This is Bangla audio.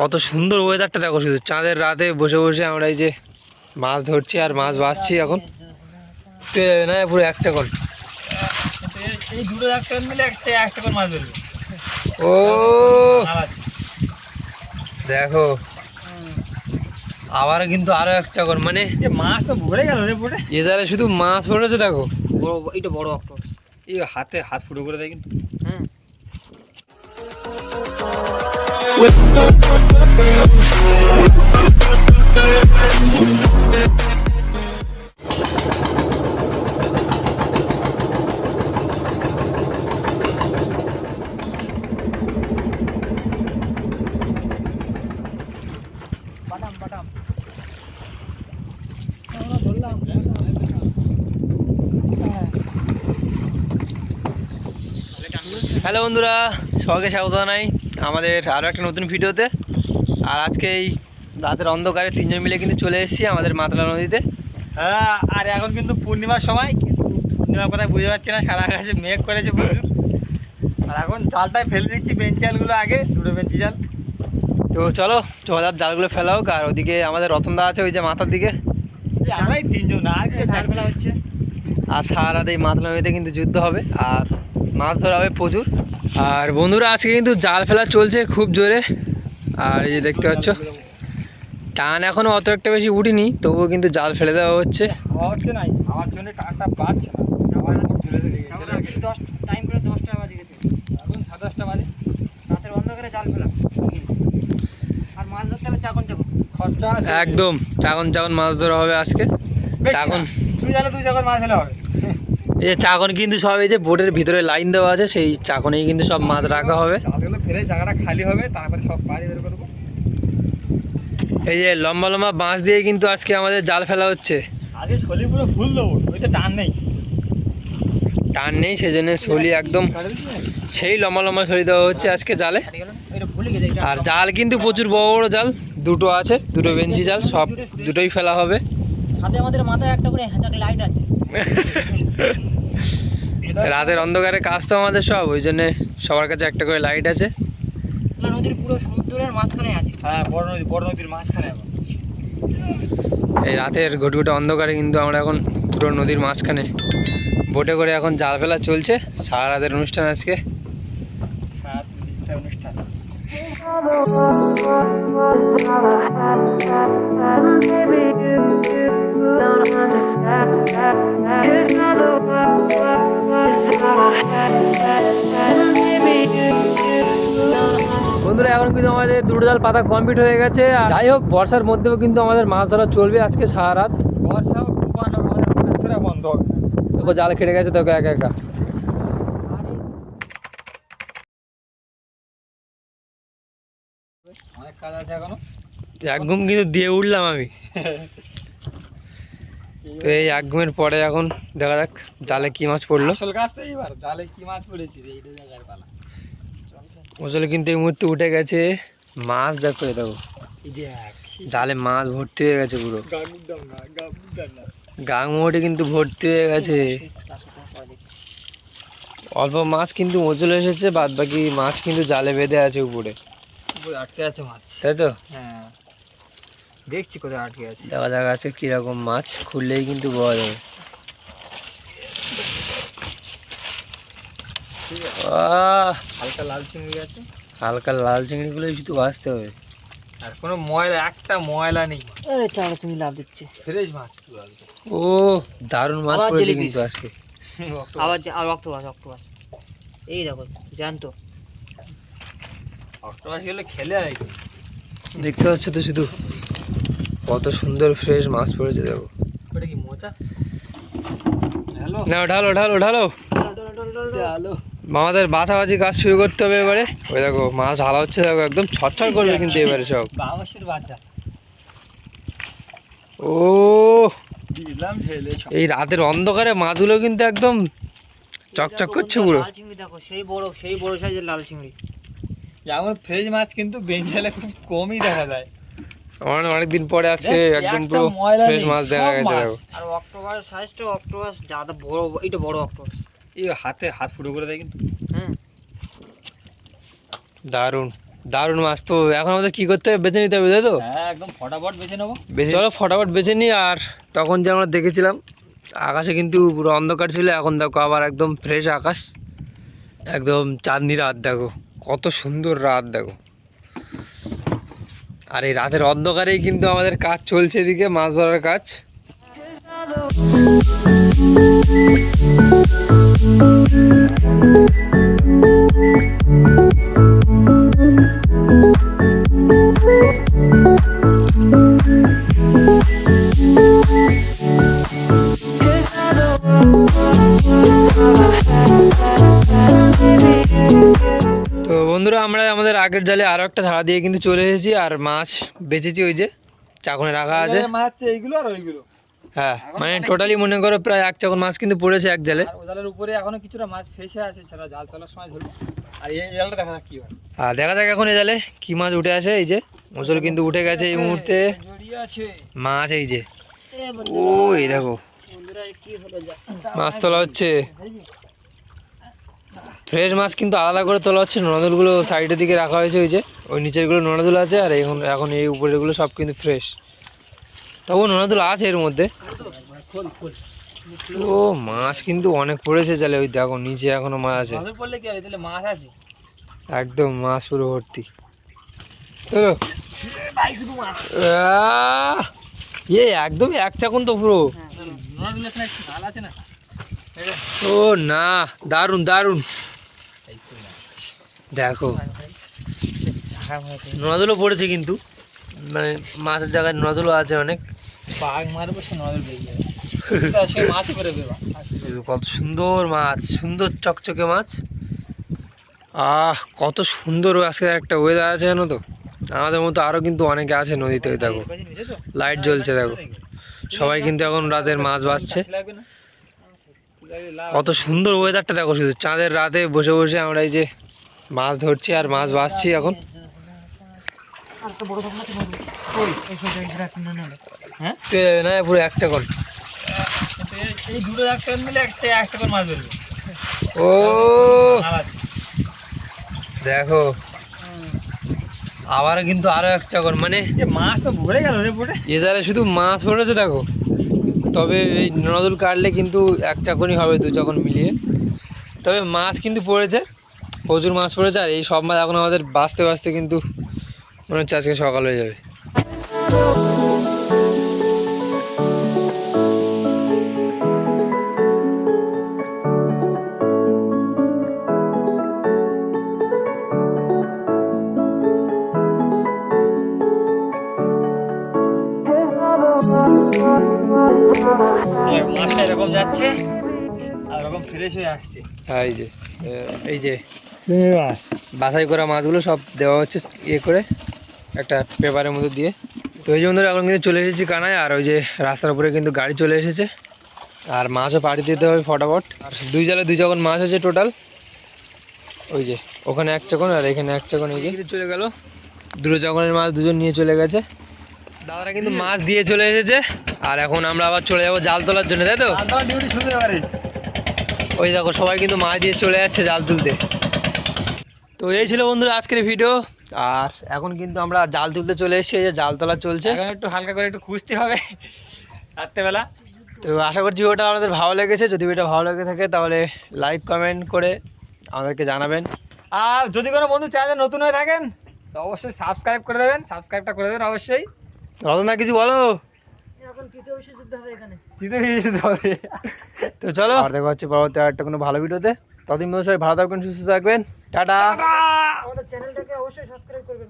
কত সুন্দর ওয়েদারটা দেখো শুধু। চাঁদের রাতে বসে বসে আমরা এই যে মাছ ধরছি আর মাছ বাছছি এখন। না পুরো এক চাকল। এই দুটো একটা মিলে একটা একটা করে মাছ ধরবে। ও! দেখো। আবার কিন্তু আরও এক চাকর মানে মাছ তো ভরে গেল রে বোটে এ শুধু মাছ পড়েছে দেখো। বড় এটা বড় অক্টোপাস এই হাতে হাত ফুটো করে দেয় কিন্তু। হুম বাটাম বাটাম হ্যালো বন্ধুরা সবাইকে স্বাগত জানাই আমাদের আরও একটা নতুন ভিডিওতে। আর আজকে এই রাতের অন্ধকারে তিনজন মিলে কিন্তু চলে এসেছি আমাদের মাতলা নদীতে। হ্যাঁ আর এখন কিন্তু পূর্ণিমার সময় কিন্তু পূর্ণিমার কথা বুঝতে পারছি না সারা আকাশে মেঘ করেছে প্রচুর। আর এখন জালটায় ফেলে নিচ্ছি বেঞ্চি জালগুলো আগে দুটো বেঞ্চি জাল। তো চলো চলার জালগুলো ফেলা হোক আর ওদিকে আমাদের রতনদা আছে ওই যে মাথার দিকে। এই আমরাই তিনজন না আগে জাল ফেলা হচ্ছে? আর সারা রাত এই মাতলা নদীতে কিন্তু যুদ্ধ হবে আর মাছ ধরা হবে প্রচুর। আর বন্ধুরা আজকে কিন্তু জাল ফেলা চলছে খুব জোরে। আর এই যে দেখতে পাচ্ছ টান এখনও অত একটা বেশি উঠিনি তবুও কিন্তু জাল ফেলে দেওয়া হচ্ছে। হাওয়া হচ্ছে নাই হাওয়ার জন্য টানটা বাড়ছে না। টাইম করে দশটা বাজে গেছে। এখন সাড়ে দশটা বাজে। রাতের অন্ধকারে জাল ফেলা। আর মাছ ধরতে হবে চাকন চাকন। খরচা একদম চাগন চাগন মাছ ধরা হবে আজকে। বেশি চাগন না। তুই জানো তুই যখন মাছ ফেলা হবে। এই যে চাকন কিন্তু সব এই যে বোটের ভিতরে লাইন দেওয়া আছে সেই চাকনেই কিন্তু সব মাছ রাখা হবে। ফেলে জায়গাটা খালি হবে তারপরে সব বাইরে বের করব। এই যে লম্বা লম্বা বাঁশ দিয়ে কিন্তু আজকে আমাদের জাল ফেলা হচ্ছে। আগে পুরো ফুল দেবো ওই তো টান নেই। টান নেই সেই জন্য শলি একদম সেই লম্বা লম্বা শলি দেওয়া হচ্ছে আজকে জালে। আর জাল কিন্তু প্রচুর বড় বড় জাল দুটো আছে দুটো বেঞ্চি জাল সব দুটোই ফেলা হবে। সাথে আমাদের মাথায় একটা করে লাইট আছে। রাতের অন্ধকারে কাজ তো আমাদের সব ওই জন্য সবার কাছে একটা করে লাইট আছে। নদীর পুরো সমুদ্রের মাঝখানে আছে। হ্যাঁ বড় নদী বড় নদীর মাঝখানে এখন। এই রাতের ঘটঘটে অন্ধকারে কিন্তু আমরা এখন পুরো নদীর মাঝখানে বোটে করে এখন জাল ফেলা চলছে সারা রাতের অনুষ্ঠান আজকে। অনুষ্ঠান। বন্ধুরা এখন কিন্তু আমাদের দুটো জাল পাতা কমপ্লিট হয়ে গেছে। যাই হোক বর্ষার মধ্যেও কিন্তু আমাদের মাছ ধরা চলবে আজকে সারা রাত। বর্ষা হোক তুফান হোক বন্ধ হবে। দেখো জাল কেটে গেছে তোকে একা একা। অনেক কাজ আছে এখনও। এক ঘুম কিন্তু দিয়ে উঠলাম আমি। তো এই এক ঘুমের পরে এখন দেখা যাক জালে কি মাছ পড়ল। জালে কি মাছ পড়েছি কিন্তু এই মুহূর্তে উঠে গেছে মাছ দেখো দেখো। জালে মাছ ভর্তি হয়ে গেছে পুরো। গামুডাম না গামুডাম না গাং মোটে কিন্তু ভর্তি হয়ে গেছে। অল্প মাছ কিন্তু ওজলে এসেছে বাদ বাকি মাছ কিন্তু জালে বেঁধে আছে উপরে। উপরে আটকে আছে মাছ। তাই তো? হ্যাঁ। দেখছি কোথায় আটকে আছে। দেখা যাক আছে কীরকম মাছ খুললেই কিন্তু পাওয়া যাবে। আহ, হালকা লাল চিংড়ি আছে। হালকা লাল চিংড়িগুলোই শুধু ভাজতে হবে। আর কোনো ময়লা একটা ময়লা নেই আরে চারা তুমি লাভ দিচ্ছে। ফ্রেশ মাছ ও দারুণ মাছ আবার পড়েছে কিন্তু আজকে। আবার আর অক্টোপাস অক্টোপাস। এই দেখো জানতো। অক্টোপাস গেলে খেলে হয় কি? দেখতে পাচ্ছ তো শুধু? কত সুন্দর ফ্রেশ মাছ পড়েছে দেখো। ওটা কি মোচা? হ্যালো না ঢালো ঢালো ঢালো। হ্যালো আমাদের বাছাবাছি কাজ শুরু করতে হবে এবারে। ওই দেখো মাছ ঢালা হচ্ছে দেখো একদম ছটছট করবে কিন্তু এবারে সব। ও। এই রাতের অন্ধকারে মাছগুলো কিন্তু একদম চকচক করছে পুরো। লাল চিংড়ি দেখো সেই বড় সেই বড় সাইজের লাল চিংড়ি। যেমন ফ্রেশ মাছ কিন্তু বেঞ্জালে খুব কমই দেখা যায়। আমার অনেকদিন পরে আজকে একদম পুরো ফ্রেশ মাছ দেখা গেছে আর অক্টোপাস সাইজটা অক্টোপাস যাদা বড় এটা বড় অক্টোপাস। এই হাতে হাত ফুটো করে দেয় কিন্তু। হুম। দারুণ দারুণ মাছ তো এখন আমাদের কি করতে হবে বেছে নিতে হবে তাই তো? হ্যাঁ একদম ফটাফট বেছে নেব। বেশি চলো ফটাফট বেছে নিই আর তখন যে আমরা দেখেছিলাম আকাশে কিন্তু পুরো অন্ধকার ছিল এখন দেখো আবার একদম ফ্রেশ আকাশ একদম চাঁদনি রাত দেখো। কত সুন্দর রাত, দেখো। আর এই রাতের অন্ধকারেই কিন্তু আমাদের কাজ চলছে এদিকে, মাছ ধরার কাজ। আগের জালে আরও একটা ছাড়া দিয়ে কিন্তু চলে এসেছি আর মাছ বেচেছি ওই যে চাকনে রাখা আছে। মাছ এইগুলো আর ওইগুলো। হ্যাঁ মানে টোটালি মনে করো প্রায় এক চাকন মাছ কিন্তু পড়েছে এক জালে। জালের উপরে এখনও কিছুটা মাছ ফেসে আছে ছাড়া জাল তোলার সময় ধরবো আর এই জালটা দেখা যাক কি হয়। আর দেখা যাক এখন এই জালে কি মাছ উঠে আসে এই যে কিন্তু উঠে গেছে এই মুহূর্তে। মাছ এই যে। ও এই দেখো। মাছ তোলা হচ্ছে। ফ্রেশ মাছ কিন্তু আলাদা করে তোলা হচ্ছে। নোনাদুলগুলো সাইডের দিকে রাখা হয়েছে ওই যে ওই নিচেরগুলো নোনাদুল আছে আর এখন এখন এই উপরেরগুলো সব কিন্তু ফ্রেশ। তবু নোনাদুল আছে এর মধ্যে। ও মাছ কিন্তু অনেক পড়েছে জালে ওই দেখো নিচে এখনও মাছ আছে। একদম মাছ পুরো ভর্তি। চলো। এ একদম এক চাকুন তো পুরো। আছে না? ও না দারুণ দারুণ দেখো নদলও পড়েছে কিন্তু। মানে মাছের জায়গায় নদলও আছে অনেক। বাঘ মারবো সে বেরিয়ে কত সুন্দর মাছ সুন্দর চকচকে মাছ। আহ কত সুন্দর আজকের একটা ওয়েদার আছে জানো তো? আমাদের মতো আরও কিন্তু অনেকে আছে নদীতে দেখো। লাইট জ্বলছে দেখো। সবাই কিন্তু এখন রাতের মাছ না? কত সুন্দর ওয়েদারটা দেখো শুধু। চাঁদের রাতে বসে বসে আমরা এই যে মাছ ধরছি আর মাছ বাজছি এখন। না হ্যাঁ পুরো এক চাকর ও। দেখো। আবার কিন্তু আরও এক চাকর মানে মাছ তো ভরে গেল রে এদারে শুধু মাছ পড়েছে দেখো। তবে এই নদুল কাটলে কিন্তু এক চাকনই হবে দু চাকন মিলিয়ে। তবে মাছ কিন্তু পড়েছে, প্রচুর মাছ পড়েছে, আর এই সব মাছ এখন আমাদের বাঁচতে বাঁচতে কিন্তু মনে হচ্ছে আজকে সকাল হয়ে যাবে। যাচ্ছে। আর ফ্রেশ হয়ে আসছে। হ্যাঁ, এই যে এই যে বাছাই করা মাছগুলো সব দেওয়া হচ্ছে ইয়ে করে একটা পেপারের মধ্যে দিয়ে। তো এই যে বন্ধুরা এখন কিন্তু চলে এসেছি কানায় আর ওই যে রাস্তার উপরে কিন্তু গাড়ি চলে এসেছে। আর মাছও পাড়ি দিতে হবে ফটাফট। আর দুই জালে দুই যখন মাছ আছে টোটাল ওই যে ওখানে এক চকন আর এখানে এক চকন এই যে। চলে গেল। দুটো চকনের মাছ দুজন নিয়ে চলে গেছে। দাদারা কিন্তু মাছ দিয়ে চলে এসেছে। আর এখন আমরা আবার চলে যাব জাল তোলার জন্য তাই তো? ওই দেখো সবাই কিন্তু মাছ দিয়ে চলে যাচ্ছে জাল তুলতে। তো এই ছিল বন্ধুরা আজকের ভিডিও। আর এখন কিন্তু আমরা জাল তুলতে চলে এসেছি যে জাল তোলা চলছে। এখন একটু হালকা করে একটু খুঁজতে হবে রাত্রেবেলা। তো আশা করছি ওটা আমাদের ভালো লেগেছে। যদি ভিডিওটা ভালো লেগে থাকে তাহলে লাইক কমেন্ট করে আমাদেরকে জানাবেন। আর যদি কোনো বন্ধু চ্যানেলে নতুন হয়ে থাকেন তো অবশ্যই সাবস্ক্রাইব করে দেবেন। সাবস্ক্রাইবটা করে দেবেন অবশ্যই। রতনা কিছু বলো? তো চলো। আর দেখা হচ্ছে পরবর্তী একটা কোনো ভালো ভিডিওতে। ততদিন মতো সবাই ভালো থাকবেন সুস্থ থাকবেন। টাটা। আমাদের চ্যানেলটাকে অবশ্যই সাবস্ক্রাইব করবেন।